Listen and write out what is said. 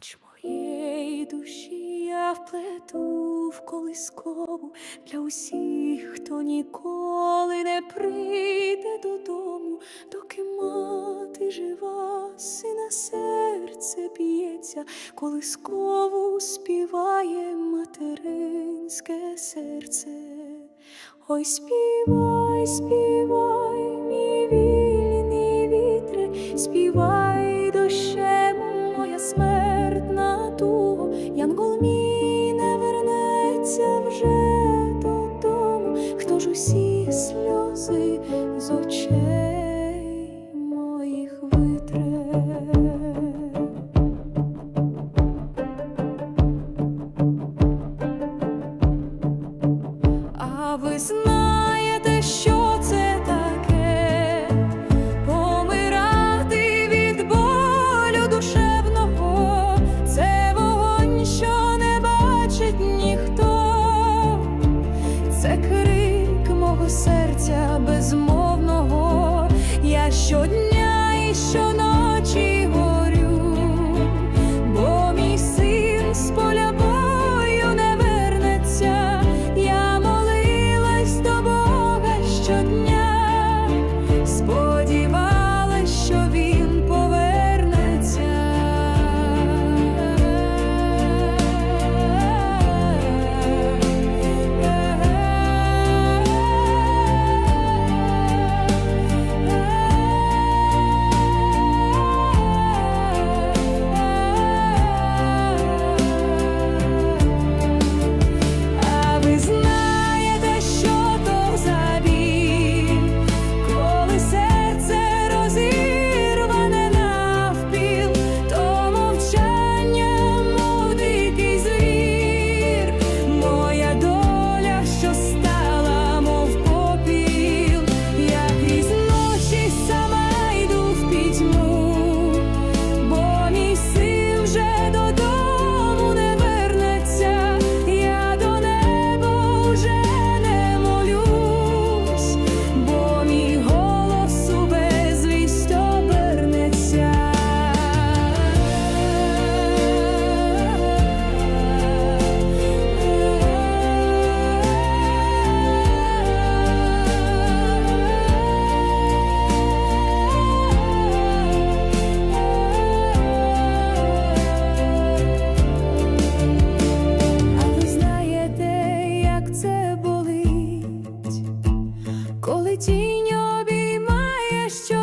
плач моєї душі я вплету в колискову для усіх, хто ніколи не прийде додому, доки мати жива, сина серце б'ється, колискову співає материнське серце. Ой, співай, співай, мій вільний вітре, співай. бачить ніхто, це крик мого серця безмовного, я щодня. коли тінь обіймає що.